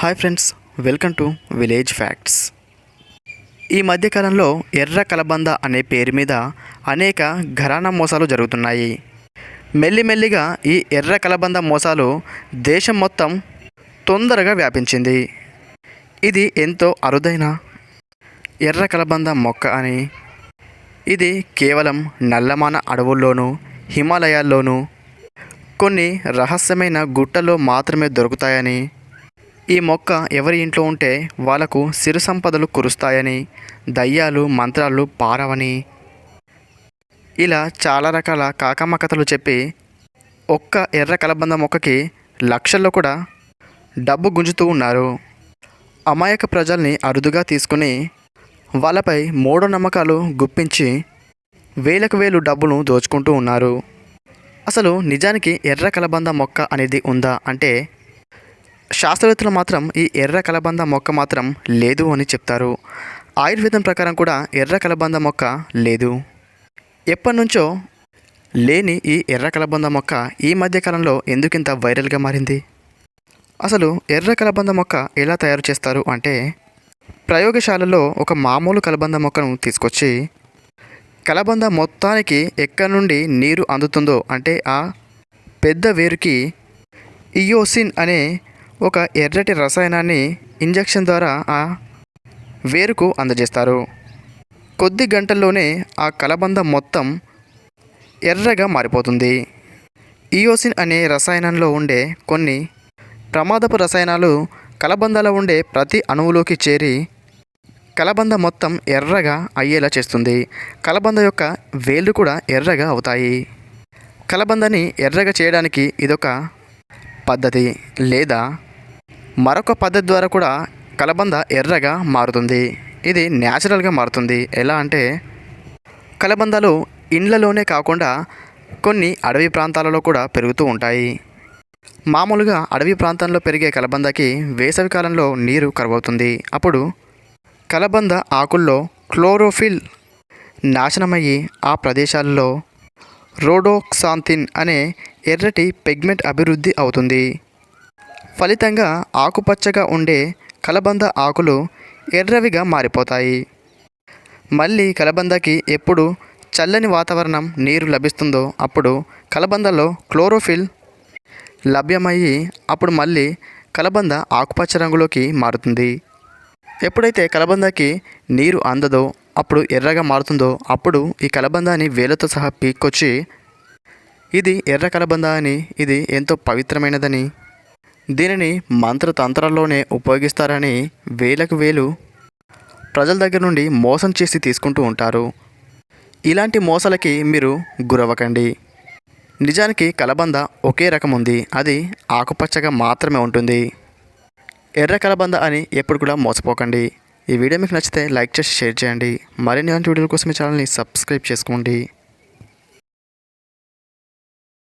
Hi friends welcome to village facts. ఈ మధ్యకాలంలో ఎర్ర కలబంద అనే పేరు మీద అనేక ఘరానా మోసాలు జరుగుతున్నాయి. మెల్లిమెల్లిగా ఈ ఎర్ర కలబంద మోసాలు దేశం మొత్తం తొందరగా వ్యాపించింది. ఇది ఎంతో అరుదైన ఎర్ర కలబంద మొక్క అని. ఇది కేవలం నల్లమాన అడవుల్లోనూ హిమాలయాల్లోనూ కొన్ని రహస్యమైన గుట్టల్లో మాత్రమే దొరుకుతాయని ఈ మొక్క ఎవరి ఇంట్లో ఉంటే వాళ్ళకు సిరు సంపదలు కురుస్తాయని దయ్యాలు మంత్రాలు పారవని. ఇలా చాలా రకాల కాకమ్మ కథలు చెప్పి ఒక్క ఎర్ర కలబంద మొక్కకి లక్షల్లో కూడా డబ్బు గుంజుతూ ఉన్నారు. అమాయక ప్రజల్ని అరుదుగా తీసుకుని వాళ్ళపై మూఢ నమ్మకాలు గుప్పించి వేలకు వేలు డబ్బును దోచుకుంటూ ఉన్నారు. అసలు నిజానికి ఎర్ర కలబంద మొక్క అనేది ఉందా అంటే శాస్త్రవేత్తలు మాత్రం ఈ ఎర్ర కలబంద మొక్క మాత్రం లేదు అని చెప్తారు. ఆయుర్వేదం ప్రకారం కూడా ఎర్ర కలబంద మొక్క లేదు. ఎప్పటి నుంచో లేని ఈ ఎర్ర కలబంద మొక్క ఈ మధ్యకాలంలో ఎందుకింత వైరల్గా మారింది? అసలు ఎర్ర కలబంద మొక్క ఎలా తయారు చేస్తారు అంటే ప్రయోగశాలలో ఒక మామూలు కలబంద మొక్కను తీసుకొచ్చి కలబంద మొత్తానికి ఎక్కడి నుండి నీరు అందుతుందో అంటే ఆ పెద్ద వేరుకి ఇయోసిన్ అనే ఒక ఎర్రటి రసాయనాన్ని ఇంజెక్షన్ ద్వారా ఆ వేరుకు అందజేస్తారు. కొద్ది గంటల్లోనే ఆ కలబంద మొత్తం ఎర్రగా మారిపోతుంది. ఇయోసిన్ అనే రసాయనంలో ఉండే కొన్ని ప్రమాదపు రసాయనాలు కలబందలో ఉండే ప్రతి అణువులోకి చేరి కలబంద మొత్తం ఎర్రగా అయ్యేలా చేస్తుంది. కలబంద యొక్క వేళ్ళు కూడా ఎర్రగా అవుతాయి. కలబందని ఎర్రగా చేయడానికి ఇదొక పద్ధతి. లేదా మరొక పద్ధతి ద్వారా కూడా కలబంద ఎర్రగా మారుతుంది. ఇది న్యాచురల్గా మారుతుంది. ఎలా అంటే కలబందలు ఇండ్లలోనే కాకుండా కొన్ని అడవి ప్రాంతాలలో కూడా పెరుగుతూ ఉంటాయి. మామూలుగా అడవి ప్రాంతంలో పెరిగే కలబందకి వేసవి కాలంలో నీరు కరువవుతుంది. అప్పుడు కలబంద ఆకుల్లో క్లోరోఫిల్ నాశనమయ్యి ఆ ప్రదేశాల్లో రోడోక్సాంతిన్ అనే ఎర్రటి పెగ్మెంట్ అభివృద్ధి అవుతుంది. ఫలితంగా ఆకుపచ్చగా ఉండే కలబంద ఆకులు ఎర్రవిగా మారిపోతాయి. మళ్ళీ కలబందకి ఎప్పుడు చల్లని వాతావరణం నీరు లభిస్తుందో అప్పుడు కలబందలో క్లోరోఫిల్ లభ్యమయ్యి అప్పుడు మళ్ళీ కలబంద ఆకుపచ్చ రంగులోకి మారుతుంది. ఎప్పుడైతే కలబందకి నీరు అందదో అప్పుడు ఎర్రగా మారుతుందో అప్పుడు ఈ కలబందాన్ని వేలతో సహా పీక్కొచ్చి ఇది ఎర్ర కలబంద అని ఇది ఎంతో పవిత్రమైనదని దీనిని మంత్రతంత్రాల్లోనే ఉపయోగిస్తారని వేలకు వేలు ప్రజల దగ్గర నుండి మోసం చేసి తీసుకుంటూ ఉంటారు. ఇలాంటి మోసాలకి మీరు గురవ్వకండి. నిజానికి కలబంద ఒకే రకం ఉంది. అది ఆకుపచ్చగా మాత్రమే ఉంటుంది. ఎర్ర కలబంద అని ఎప్పుడు కూడా మోసపోకండి. ఈ వీడియో మీకు నచ్చితే లైక్ చేసి షేర్ చేయండి. మరిన్ని ఇలాంటి వీడియోల కోసం మీ ఛానల్ని సబ్స్క్రైబ్ చేసుకోండి.